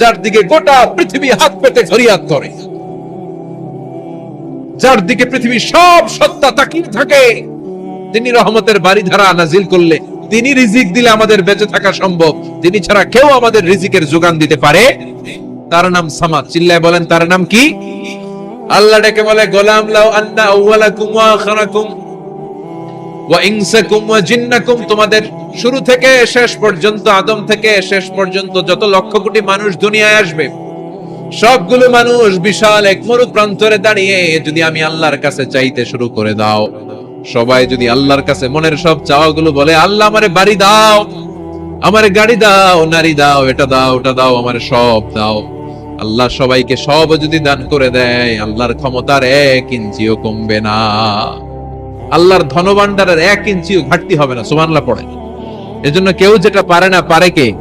যার দিকে গোটা পৃথিবী হাত পেতে করে যার দিকে সব সত্তা তাকিয়ে থাকে, তিনি রহমতের নাজিল করলে, তিনি রিজিক দিলে আমাদের বেঁচে থাকা সম্ভব। তিনি ছাড়া কেউ আমাদের রিজিকের যোগান দিতে পারে? তার নাম সামাদ। চিল্লায় বলেন, তার নাম কি? আল্লাহ ডেকে বলে, গোলাম লাউ আন্না আউয়ালাকুম ওয়া তোমাদের শুরু থেকে শেষ পর্যন্ত, আদম থেকে শেষ পর্যন্ত যত লক্ষ কোটি মানুষ দুনিয়ায় আসবে, সবগুলো মানুষ বিশাল এক মরু প্রান্তরে দাঁড়িয়ে, যদি আমি আল্লাহর কাছে চাইতে শুরু করে দাও, সবাই যদি আল্লাহর কাছে মনের সব চাওয়াগুলো বলে, আল্লাহ আমারে বাড়ি দাও, আমারে গাড়ি দাও, নারী দাও, এটা দাও, ওটা দাও, আমারে সব দাও। আল্লাহ সবাইকে সব যদি দান করে দেয়, আল্লাহর ক্ষমতার এক ইঞ্চিও কমবে না। আল্লাহর ধনভাণ্ডারের এক ইঞ্চিও ঘাটতি হবে না সুমানলা পড়ে। এজন্য কেউ যেটা পারে না, পারে কে?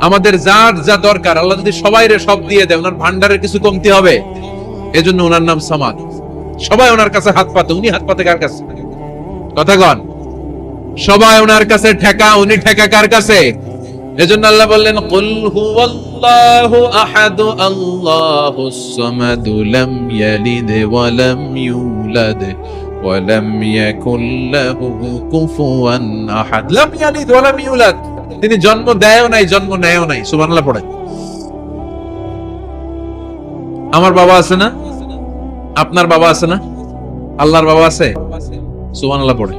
আমাদের যার যা দরকার, আল্লাহ যদি সবাই রে সব দিয়ে দেয়, ওনার ভান্ডারের কিছু কমতি হবে। এজন্য ওনার নাম সামাদ। সবাই ওনার কাছে হাত পাতে। উনি হাত পাতে কার কাছে? কথা কন। সবাই ওনার কাছে ঠেকা, উনি ঠেকা কার কাছে? এজন্য আল্লাহ বললেন, কুল হুয়াল্লাহু আহাদ আল্লাহুস সামাদ লাম ইয়ালিদ ওয়া লাম ইউলাদ। ইয়াকুল লাহু কুফুয়ান আহাদ লাম ইয়ালিদ ওয়া লাম ইউলাদ তিনি জন্ম দেয়ও নাই, জন্ম নেয়ও নাই। সুবহানাল্লাহ পড়ে। আমার বাবা আছে না? আপনার বাবা আছে না? আল্লাহর বাবা আছে? সুবহানাল্লাহ পড়ে।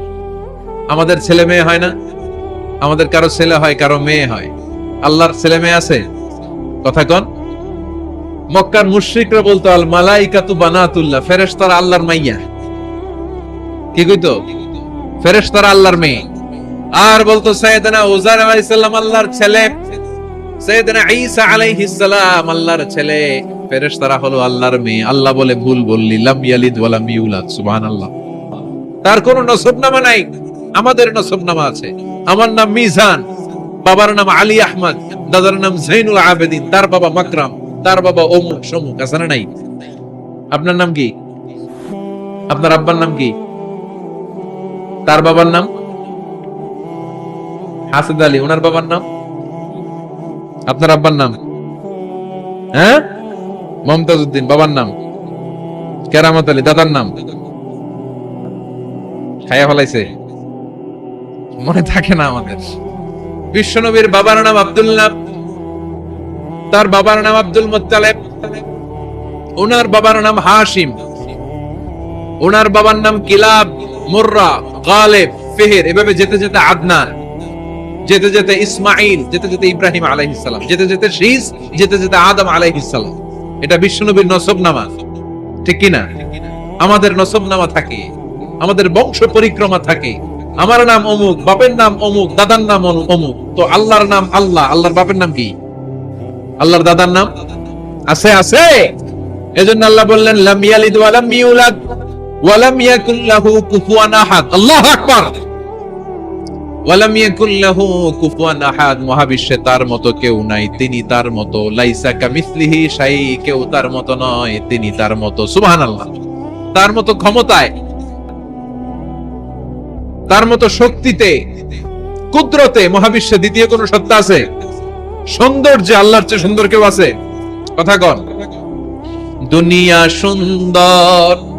আমাদের ছেলে মেয়ে হয় না? আমাদের কারও ছেলে হয়, কারও মেয়ে হয়। আল্লাহর ছেলে মেয়ে আছে? কথা কন। মক্কার মুশরিকরা বলতো আল মালাইকাতু বানাতুল্লাহ, ফেরেশতারা আল্লাহর মাইয়া। কি কইতো? ফেরেশতারা আল্লাহর মেয়ে। আর বলতো সৈয়দনা উজার আল্লাহর ছেলে। সৈয়দনা ঈসা আল্লাহর ছেলে। ফেরেশতারা হলো আল্লাহর মেয়ে। আল্লাহ বলে, ভুল বললি। লাম ইয়ালিদ ওয়া লাম ইউলাদ। সুবহানাল্লাহ। তার কোনো নসবনামা নাই। আমাদের নসবনামা আছে। আমার নাম মিজান, বাবার নাম আলী আহমদ, দাদার নাম আবেদিন, তার বাবা মাকরাম, তার বাবা অমুক, সমুক, আছে না নাই? আপনার নাম কি? আপনার আব্বার নাম কি? তার বাবার নাম? হাসিদ আলী, ওনার বাবার নাম? আপনার আব্বার নাম? হ্যাঁ? মমতাজ উদ্দিন বাবার নাম? কেরামত আলী, দাদার নাম? খাইয়া ফেলাইছে। মনে থাকে না আমাদের। বিশ্বনবীর বাবার নাম আব্দুল্লাহ তার বাবার নাম আব্দুল মুত্তালেব, ওনার বাবার নাম হাসিম ওনার বাবার নাম কিলাব মুর্রা গালেব ফেহের এভাবে যেতে যেতে আদনান যেতে যেতে ইসমাইল যেতে যেতে ইব্রাহিম আলাইহিসসালাম যেতে যেতে শীস যেতে যেতে আদম আলাইহিস সালাম। এটা বিশ্বনবীর নসবনামা ঠিক কিনা? আমাদের নসবনামা থাকে আমাদের বংশ পরিক্রমা থাকে। আমার নাম অমুক বাপের নাম অমুক দাদার নাম অমুক, তো আল্লাহর নাম আল্লাহ আল্লাহর বাপের নাম কি? আল্লাহর দাদার নাম? আছে আছে। এজন্য আল্লাহ বললেন লাম ইয়ালিদ ইউলাদ। ওয়া লাম ইয়াকুল লাহু কুফুয়ান আহাদ। আল্লাহু আকবার। ওয়া লাম ইয়াকুল লাহু কুফুয়ান আহাদ। মহাবিশ্বে তার মতো কেউ নাই, তিনি তার লাইসা শাই কেউ তার নয়, তিনি তার সুবহানাল্লাহ। তার মতো ক্ষমতায়, তার শক্তিতে, কুদরতে মহাবিশ্বে দ্বিতীয় কোন সত্তা আছে? সৌন্দর্যে আল্লাহর চেয়ে সুন্দর কেউ আছে? কথা কন। দুনিয়া সুন্দর।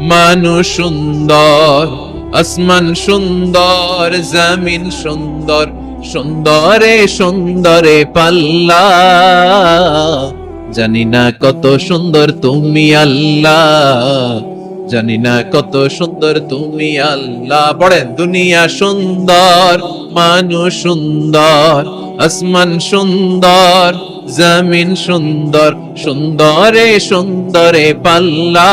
মানুষ সুন্দর, আসমান সুন্দর, জমিন সুন্দর, সুন্দরে সুন্দরে পাল্লা। জানি না কত সুন্দর তুমি আল্লাহ, জানি না কত সুন্দর তুমি আল্লাহ। পড়েন, দুনিয়া সুন্দর, মানুষ সুন্দর, আসমান সুন্দর, জমিন সুন্দর, সুন্দরে সুন্দরে পাল্লা।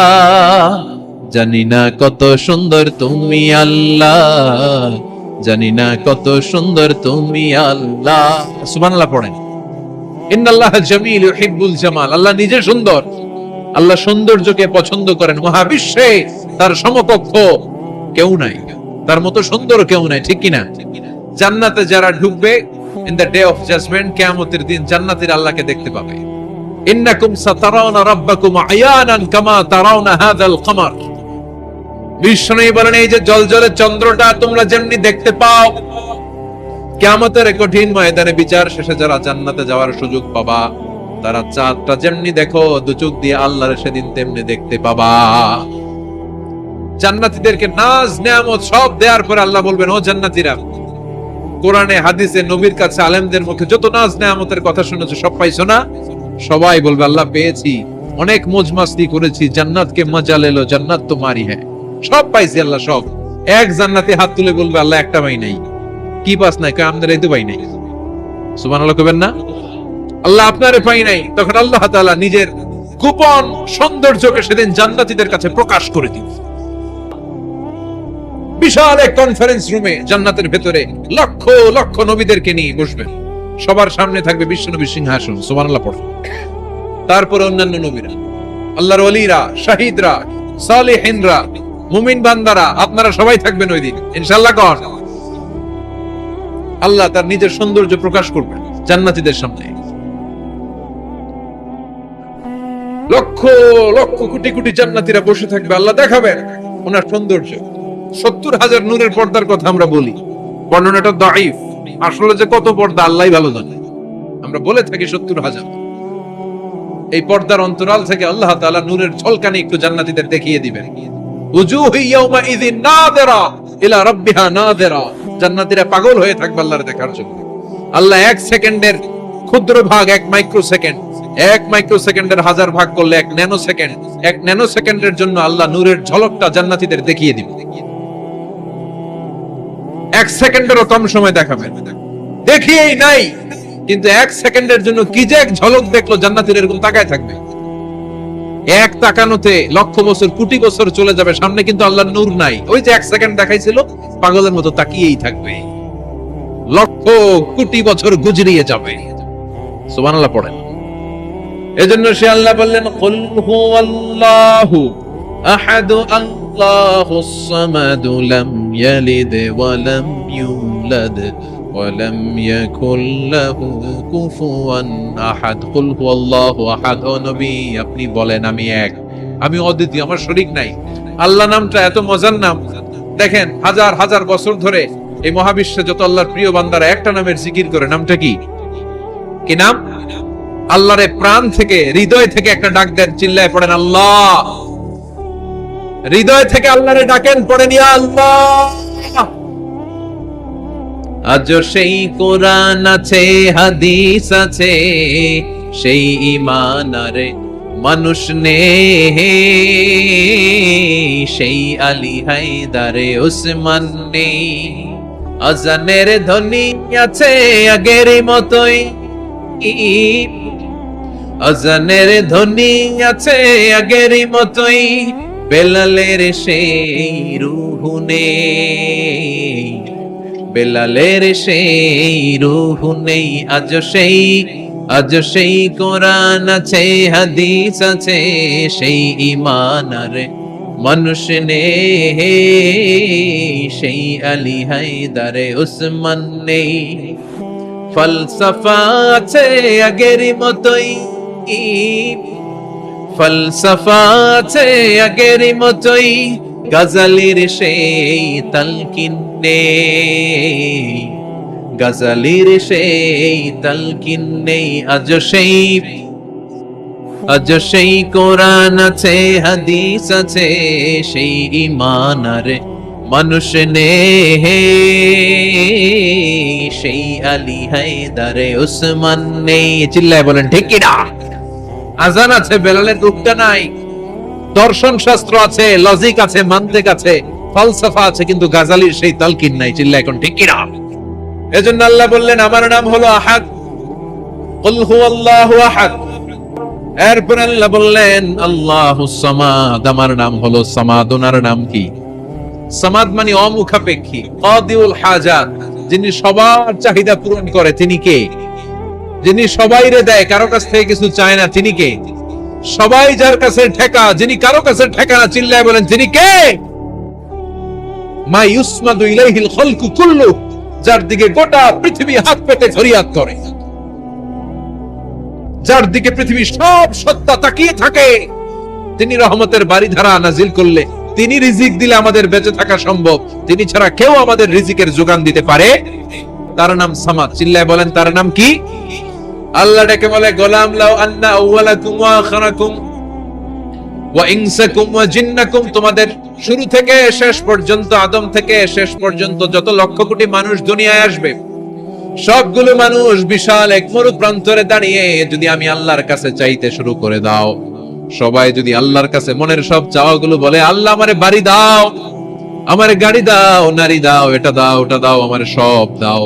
জানি না কত সুন্দর তুমি আল্লাহ। জানি না কত সুন্দর তুমি আল্লাহ। সুবহানাল্লাহ পড়েন। ইন্নাল্লাহ জামিল ইউহিব্বুল জামাল। আল্লাহ নিজে সুন্দর। আল্লাহ সৌন্দর্যকে পছন্দ করেন। মহাবিশ্বে তার সমকক্ষ কেউ নাই। তার মতো সুন্দর কেউ নাই, ঠিক কিনা? জান্নাতে যারা ঢুকবে ইন ডে অফ জাজমেন্ট কিয়ামতের দিন জান্নাতের আল্লাহকে দেখতে পাবে। ইন্নাকুম সাতারাউনা রাব্বাকুম আয়ানান কামা তারাউনা হাযাল কমার। বিষ্ণু বলেন, এই যে জলজলে চন্দ্রটা, তোমরা যেমনি দেখতে পাও, কেয়ামতের এই কঠিন ময়দানে বিচার শেষে যারা জান্নাতে যাওয়ার সুযোগ পাবা, তারা চাঁদটা যেমনি দেখো দু চোখ দিয়ে আল্লাহর সেদিন তেমনি দেখতে পাবা। জান্নাতীদেরকে নাজ, নেয়ামত সব দেওয়ার পরে আল্লাহ বলবেন, ও জান্নাতীরা, কোরআনে, হাদিসে, নবীর কাছে আলেমদের মুখে যত নাজ, নেয়ামতের কথা শুনেছো, সব পাইছো না? সবাই বলবে, আল্লাহ, পেয়েছি। অনেক মোজ মাস্তি করেছি, জান্নাতকে মজা লেলো, জান্নাত তোমারই হ্যাঁ। সব পাইছি আল্লাহ, সব। এক জান্নাতে হাত তুলে বলবে, আল্লাহ, একটা পাই নাই। কি পাস নাই? আমাদের এই তো পাই নাই। সুবহানাল্লাহ কবেন না? আল্লাহ, আপনারে পাই নাই। তখন আল্লাহ তাআলা নিজের গোপন সৌন্দর্যকে সেদিন জান্নাতীদের কাছে প্রকাশ করে দিন বিশাল এক কনফারেন্স রুমে জান্নাতের ভেতরে লক্ষ লক্ষ নবীদেরকে নিয়ে বসবেন। সবার সামনে থাকবে বিশ্ব বিশ্বনবী সিংহাসন। সুবহানাল্লাহ, পড়ে। তারপর অন্যান্য নবীরা। আল্লাহর অলিরা শাহিদরা, সালেহিনরা মুমিন বান্দারা, আপনারা সবাই থাকবেন ওই দিন। ইনশাআল্লাহ কন আল্লাহ তার নিজের সৌন্দর্য প্রকাশ করবেন জান্নাতীদের সামনে। লক্ষ লক্ষ, কোটি কোটি জান্নাতীরা বসে থাকবে। আল্লাহ দেখাবেন ওনার সৌন্দর্য। সত্তর হাজার নূরের পর্দার কথা আমরা বলি। বর্ণনাটা দাইফ আসলে যে কত পর্দা আল্লাহ ভালো জানে। আমরা বলে থাকি সত্তর হাজার। এই পর্দার অন্তরাল থেকে আল্লাহ তাআলা নূরের ঝলকানি একটু জান্নাতীদের দেখিয়ে দিবেন। ইলা রাব্বিহা জান্নাতীরা পাগল হয়ে থাকবে আল্লাহর দেখার জন্য? আল্লাহ এক সেকেন্ডের ক্ষুদ্র ভাগ এক মাইক্রো সেকেন্ড এক মাইক্রো সেকেন্ডের হাজার ভাগ করলে এক ন্যানো সেকেন্ড এক ন্যানো সেকেন্ডের জন্য আল্লাহ নূরের ঝলকটা জান্নাতীদের দেখিয়ে দিবে। এক সেকেন্ডেরও কম সময় দেখাবেন দেখিয়েই নাই, কিন্তু এক সেকেন্ডের জন্য কি যে এক ঝলক দেখল জান্নাতীর এরকম তাকায় থাকবে। এক তাকানোতে লক্ষ বছর, কোটি বছর চলে যাবে, সামনে কিন্তু আল্লাহর নূর নাই। ওই যে এক সেকেন্ড দেখাইছিল, পাগলের মতো তাকিয়েই থাকবে। লক্ষ কোটি বছর গুজরিয়ে যাবে। সুবহানাল্লাহ পড়েন। এজন্য সে আল্লাহ বললেন, কুল হুয়াল্লাহু আহাদ আল্লাহুস সামাদ লাম ইয়ালিদ ওয়া লাম ইউলাদ। ওয়া লাম ইয়াকুল লাহু কুফুয়ান আহাদ কুল হুয়াল্লাহু আহাদ ও আপনি বলেন আমি এক। আমি অদ্বিতীয়, আমার শরীক নাই। আল্লাহ নামটা এত মজার নাম। দেখেন, হাজার হাজার বছর ধরে এই মহাবিশ্বে যত আল্লাহর প্রিয় বান্দারা একটা নামের জিকির করে, নামটা কি? কি নাম? আল্লাহরে প্রাণ থেকে, হৃদয় থেকে একটা ডাক দেন, চিল্লায় পড়েন, আল্লাহ! হৃদয় থেকে আল্লাহরে ডাকেন, পড়েন, ইয়া আল্লাহ! আজ সেই কোরআন আছে, হাদিস আছে। সেই ইমান আরে মানুষ নে সেই আলী হায়দারে উসমান নেই। আজানের ধ্বনি আছে আগের মতোই। আজানের ধ্বনি আছে আগের মতোই। বেলালের সেই রুহুনে বেলালের সেই রুহু নেই, আজ সেই আজ সেই কোরআন আছে, হাদিস আছে, সেই ইমান আর মানুষ নে সেই আলী হায়দারে উসমান নেই। ফলসফা আছে আগের মতোই, ফলসফা আছে আগের মতোই গজালির সেই তালকিন গজালির সেই তালকিন আজ সেই আজ সেই কোরআন আছে, হাদিস আছে, সেই ইমান আর মানুষ নে সেই আলী হায়দারে উসমান নেই। চিল্লায় বলেন, ঠিক কিনা? আজান আছে, বেলালের রূপটা নাই। দর্শন শাস্ত্র আছে লজিক আছে মান্তিক আছে ফলসফা আছে, কিন্তু গাজালির সেই তালকিন নাই, চিল্লা এখন ঠিক কিনা? এজন্য আল্লাহ বললেন, আমার নাম হলো আহাদ। কুল হুয়াল্লাহু আহাদ। এরপর আল্লাহ বললেন আল্লাহুস সামাদ, আমার নাম হলো সামাদ, ওনার নাম কি? সামাদ মানে অমুখাপেক্ষী, কাদিউল হাজাত, যিনি সবার চাহিদা পূরণ করে, তিনি কে? যিনি সবাইরে দেয়, কারও কাছ থেকে কিছু চায় না, তিনি কে? সবাই যার কাছে ঠেকা, যিনি কারও কাছে ঠেকা না, চিল্লায় বলেন তিনি কে? মা ইউসমাদু ইলাইহিল খালকু কুল্লু, যার দিকে গোটা পৃথিবী হাত পেতে ফরিয়াদ করে। যার দিকে পৃথিবী সব সত্তা তাকিয়ে থাকে, তিনি রহমতের বাড়ি ধারা নাজিল করলে, তিনি রিজিক দিলে আমাদের বেঁচে থাকা সম্ভব। তিনি ছাড়া কেউ আমাদের রিজিকের যোগান দিতে পারে? তার নাম সামাদ। চিল্লায় বলেন, তার নাম কি? আল্লাহ ডেকে বলে, গোলাম লাউ আন্না ওয়া ওয়া ইনসাকুম ওয়া জিন্নাকুম। তোমাদের শুরু থেকে শেষ পর্যন্ত, আদম থেকে শেষ পর্যন্ত যত লক্ষ কোটি মানুষ দুনিয়ায় আসবে, সবগুলো মানুষ বিশাল এক মরু প্রান্তরে দাঁড়িয়ে, যদি আমি আল্লাহর কাছে চাইতে শুরু করে দাও। সবাই যদি আল্লাহর কাছে মনের সব চাওয়াগুলো বলে, আল্লাহ আমারে বাড়ি দাও, আমারে গাড়ি দাও, নারী দাও, এটা দাও, ওটা দাও, আমার সব দাও।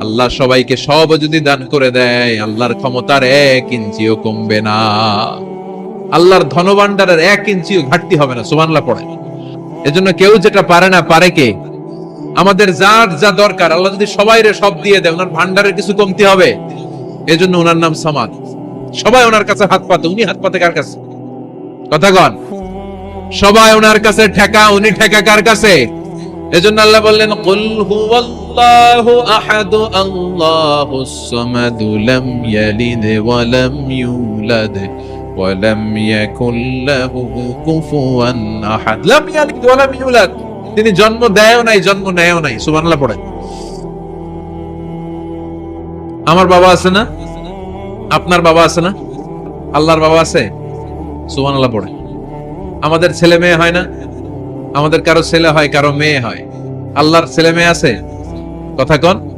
আল্লাহ সবাইকে সব যদি দান করে দেয়, আল্লাহর ক্ষমতার এক ইঞ্চিও কমবে না। আল্লাহর ধনভাণ্ডারের এক ইঞ্চিও ঘাটতি হবে না সুমানলা পড়ে। এজন্য কেউ যেটা পারে না, পারে কে? আমাদের যার যা দরকার, আল্লাহ যদি সবাইরে সব দিয়ে দেয়, ওনার ভান্ডারের কিছু কমতি হবে। এজন্য ওনার নাম সামাদ। সবাই ওনার কাছে হাত পাতে, উনি হাত পাতে কার কাছে? কথা কন। সবাই ওনার কাছে ঠেকা, উনি ঠেকা কার কাছে? এজন্য আল্লাহ বললেন, কুল হুয়াল্লাহু আহাদ আল্লাহুস সামাদ লাম ইয়ালিদ ওয়া লাম ইউলাদ ওয়া লাম ইয়াকুল লাহু কুফুয়ান আহাদ। লাম ইয়ালিদ ওয়া লাম ইউলাদ। তিনি জন্ম দেয়ও নাই, জন্ম নেয়ও নাই। সুবহানাল্লাহ পড়েন। আমার বাবা আছে না? আপনার বাবা আছে না? আল্লাহর বাবা আছে? সুবহানাল্লাহ পড়েন। আমাদের ছেলে মেয়ে হয় না? আমাদের কারও ছেলে হয়, কারও মেয়ে হয়। আল্লাহর ছেলে মেয়ে আছে? কথা কন।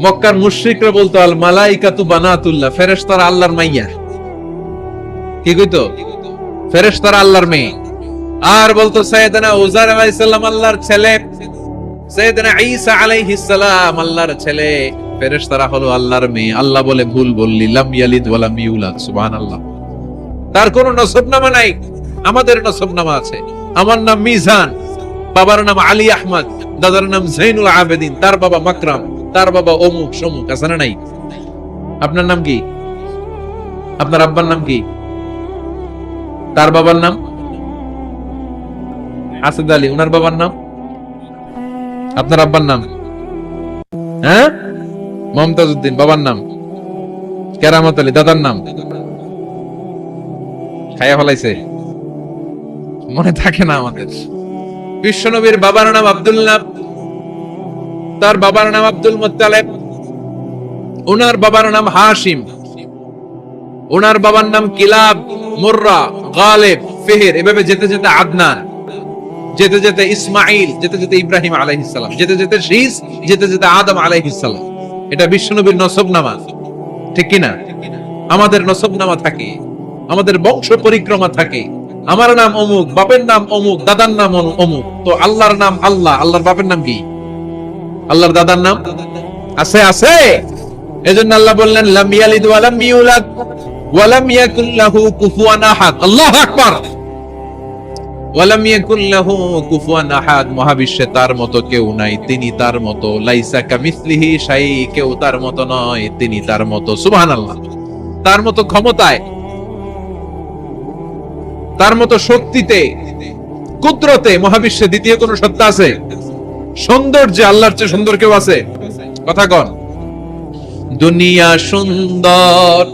মক্কার মুশরিকরা বলতো, আল মালাইকাতু বানাতুল্লাহ, ফেরেশতারা আল্লাহর মাইয়া। কি কইতো? ফেরেশতারা আল্লাহর মেয়ে। আর বলতো সৈয়দনা উজার আলাইহিস আল্লাহর ছেলে। সৈয়দনা ঈসা আল্লাহর ছেলে। ফেরেশতারা হলো আল্লাহর মেয়ে। আল্লাহ বলে, ভুল বললি, লাম ইয়ালিদ ওয়া লাম ইউলাদ, সুবহানাল্লাহ। তার কোনো নসবনামা নাই। আমাদের নসবনামা আছে। আমার নাম মিজান, বাবার নাম আলী আহমদ, দাদার নাম জৈনুল আবেদিন, তার বাবা মাকরাম, তার বাবা অমুক সমুক, আছে না নাই? আপনার নাম কি? আপনার আব্বার নাম কি? তার বাবার নাম? আসাদ আলী, উনার বাবার নাম? আপনার আব্বার নাম? হ্যাঁ? মমতাজ উদ্দিন বাবার নাম? কেরামত আলী, দাদার নাম? খায়া ফলাইছে। মনে থাকে না আমাদের। বিশ্বনবীর বাবার নাম আব্দুল্লাহ, তার বাবার নাম আব্দুল মুত্তালেব, ওনার বাবার নাম হাশিম, ওনার বাবার নাম কিলাব, মুর্রা, গালেব, ফেহের, এভাবে যেতে যেতে আদনান, যেতে যেতে ইসমাইল যেতে যেতে ইব্রাহিম আলাইহিসসালাম যেতে যেতে শীস যেতে যেতে আদম আলাইহিসসালাম এটা বিশ্বনবীর নসবনামা, ঠিক কিনা? আমাদের নসবনামা থাকে, আমাদের বংশ পরিক্রমা থাকে আমার নাম অমুক, বাপের নাম অমুক, দাদার নাম অমুক। তো আল্লাহর নাম আল্লাহ, আল্লাহর বাপের নাম কি? আল্লাহর দাদার নাম? আছে আছে। এজন্য আল্লাহ বললেন, লাম ইয়ালিদ ওয়া লাম ইউলাদ ওয়া লাম ইয়াকুল লাহু কুফুয়ান আহাদ। আল্লাহু আকবার। ওয়া লাম ইয়াকুল লাহু কুফুয়ান আহাদ। মহাবিশ্বে তার মতো কেউ নাই, তিনি তার মতো। লাইসা কামিসলিহি শাই কেউ তার মতো নয়, তিনি তার মতো। সুবহানাল্লাহ। তার মতো ক্ষমতায় তার মতো শক্তিতে, কুদরতে মহাবিশ্বে দ্বিতীয় কোন সত্তা আছে? সৌন্দর্যে আল্লাহর চেয়ে সুন্দর কেউ আছে? কথা কন। দুনিয়া সুন্দর,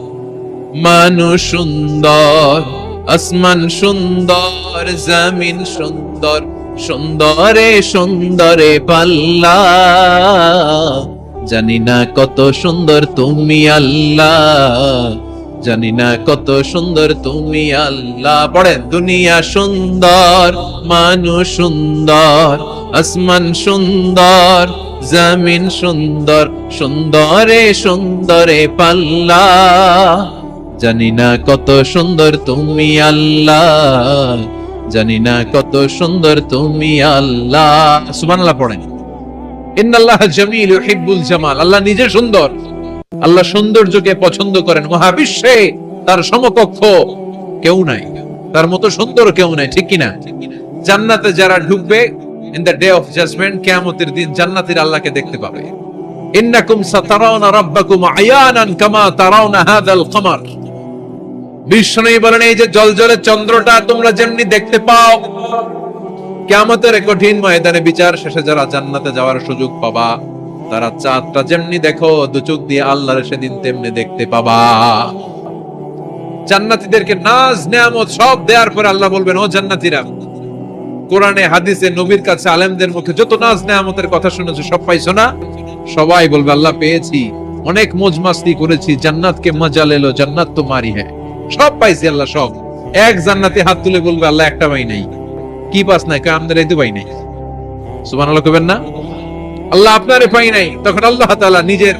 মানুষ সুন্দর, আসমান সুন্দর, জামিন সুন্দর, সুন্দরে সুন্দরে পাল্লা। জানি না কত সুন্দর তুমি আল্লাহ। জানি না কত সুন্দর তুমি আল্লাহ। পড়েন, দুনিয়া সুন্দর, মানুষ সুন্দর, আসমান সুন্দর, জমিন সুন্দর, সুন্দরে সুন্দরে পাল্লা। জানি না কত সুন্দর তুমি আল্লাহ। জানি না কত সুন্দর তুমি আল্লাহ। সুবহানাল্লাহ পড়েন। ইন্নাল্লাহ জামিল ইউহিব্বুল জামাল। আল্লাহ নিজে সুন্দর। আল্লাহ সৌন্দর্যকে পছন্দ করেন। মহাবিশ্বে তার সমকক্ষ কেউ নাই। তার মতো সুন্দর কেউ নাই, ঠিক কিনা? জান্নাতে যারা ঢুকবে in the day of judgement কিয়ামতের দিন জান্নাতের আল্লাহকে দেখতে পাবে। ইন্নাকুম সাতারাউনা রাব্বাকুম আয়ানান কামা তারাউনা হাদাল কমার। বিষ্ণু বলেন, এই যে জলজলে চন্দ্রটা তোমরা যেমনি দেখতে পাও, কিয়ামতের কঠিন ময়দানে বিচার শেষে যারা জান্নাতে যাওয়ার সুযোগ পাবা তারা চাঁদটা যেমনি দেখো দু চোখ দিয়ে আল্লাহর সেদিন তেমনি দেখতে পাবা। জান্নাতীদেরকে নাজ, নেয়ামত সব দেওয়ার পরে আল্লাহ বলবেন, ও জান্নাতীরা, কোরআনে, হাদিসে, নবীর কাছে আলেমদের মুখে যত নাজ, নেয়ামতের কথা শুনেছো, সব পাইছো না? সবাই বলবে, আল্লাহ পেয়েছি, অনেক মোজ মাস্তি করেছি, জান্নাতকে মজা লেলো, জান্নাত তো মারি হ্যাঁ। সব পাইছি আল্লাহ, সব। এক জান্নাতে হাত তুলে বলবে, আল্লাহ একটা পাই নাই। কি পাস নাই? কয়, আমাদের এই তো পাই নাই। সুবহানাল্লাহ কবেন না? আল্লাহ আপনারে পাই নাই। তখন আল্লাহ তাআলা নিজের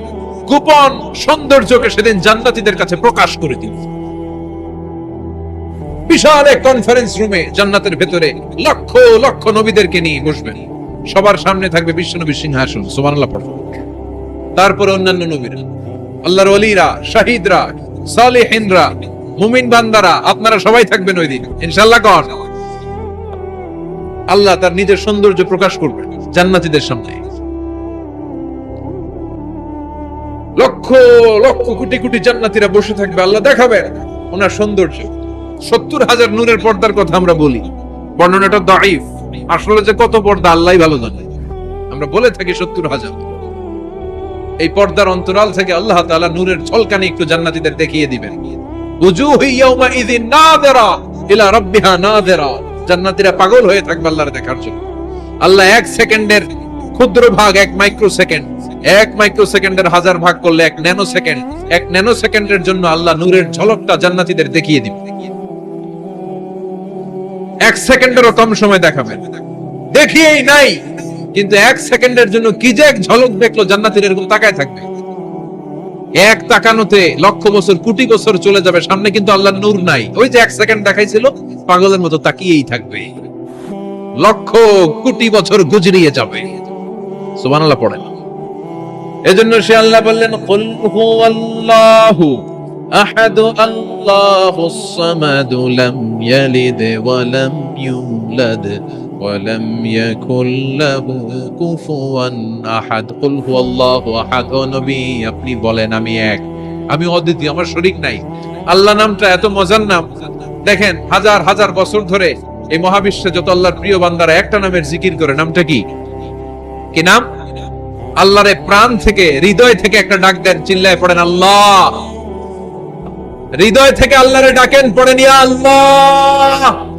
গোপন সৌন্দর্যকে সেদিন জান্নাতীদের কাছে প্রকাশ করে দিল বিশাল এক কনফারেন্স রুমে জান্নাতের ভেতরে লক্ষ লক্ষ নবীদেরকে নিয়ে বসবেন। সবার সামনে থাকবে বিশ্বনবী সিংহাসন, সুবহানাল্লাহ, পড়ো। তারপরে অন্যান্য নবীরা, আল্লাহর ওলিরা, শাহিদরা, সালেহিনরা, মুমিন বান্দারা, আপনারা সবাই থাকবেন ওই দিন। ইনশাআল্লাহ কর আল্লাহ তার নিজের সৌন্দর্য প্রকাশ করবেন জান্নাতীদের সামনে। লক্ষ লক্ষ কোটি কোটি জান্নাতীরা বসে থাকবে। আল্লাহ দেখাবেন ওনার সৌন্দর্য। সত্তর হাজার নূরের পর্দার কথা আমরা বলি। বর্ণনাটা দাইফ আসলে যে কত পর্দা আল্লাহ ভালো জানে। আমরা বলে থাকি সত্তর হাজার। এই পর্দার অন্তরাল থেকে আল্লাহ তাআলা নূরের ঝলকানি একটু জান্নাতীদের দেখিয়ে দিবেন। ইলা রাব্বিহা জান্নাতীরা পাগল হয়ে থাকবে আল্লাহর দেখার জন্য। আল্লাহ এক সেকেন্ডের ক্ষুদ্র ভাগ এক মাইক্রো সেকেন্ড এক মাইক্রো সেকেন্ডের হাজার ভাগ করলে এক ন্যানো সেকেন্ড এক ন্যানো সেকেন্ডের জন্য আল্লাহ নূরের ঝলকটা জান্নাতীদের দেখিয়ে দিবে। এক সেকেন্ডেরও কম সময় দেখাবেন দেখিয়েই নাই, কিন্তু এক সেকেন্ডের জন্য কি যে এক ঝলক দেখল জান্নাতীর এরকম তাকায় থাকবে। এক তাকানোতে লক্ষ বছর, কোটি বছর চলে যাবে, সামনে কিন্তু আল্লাহ নূর নাই। ওই যে এক সেকেন্ড দেখাইছিল, পাগলের মতো তাকিয়েই থাকবে। লক্ষ কোটি বছর গুজরিয়ে যাবে। পড়েন। এজন্য সে আল্লাহ বললেন, কুল আহাদ লাম ইয়ালিদ ওয়া লাম ইউলাদ ওয়া লাম ইয়াকুল লাহু কুফুয়ান আহাদ। কুল আহাদ, ও নবী, আপনি বলেন, আমি এক। আমি অদ্বিতীয়, আমার শরীক নাই। আল্লাহ নামটা এত মজার নাম। দেখেন, হাজার হাজার বছর ধরে এই মহাবিশ্বে যত আল্লাহর প্রিয় বান্দারা একটা নামের জিকির করে, নামটা কি? কি নাম? আল্লাহরে প্রাণ থেকে, হৃদয় থেকে একটা ডাক দেন, চিল্লায় পড়েন, আল্লাহ। হৃদয় থেকে আল্লাহরে ডাকেন, পড়েন, ইয়া আল্লাহ।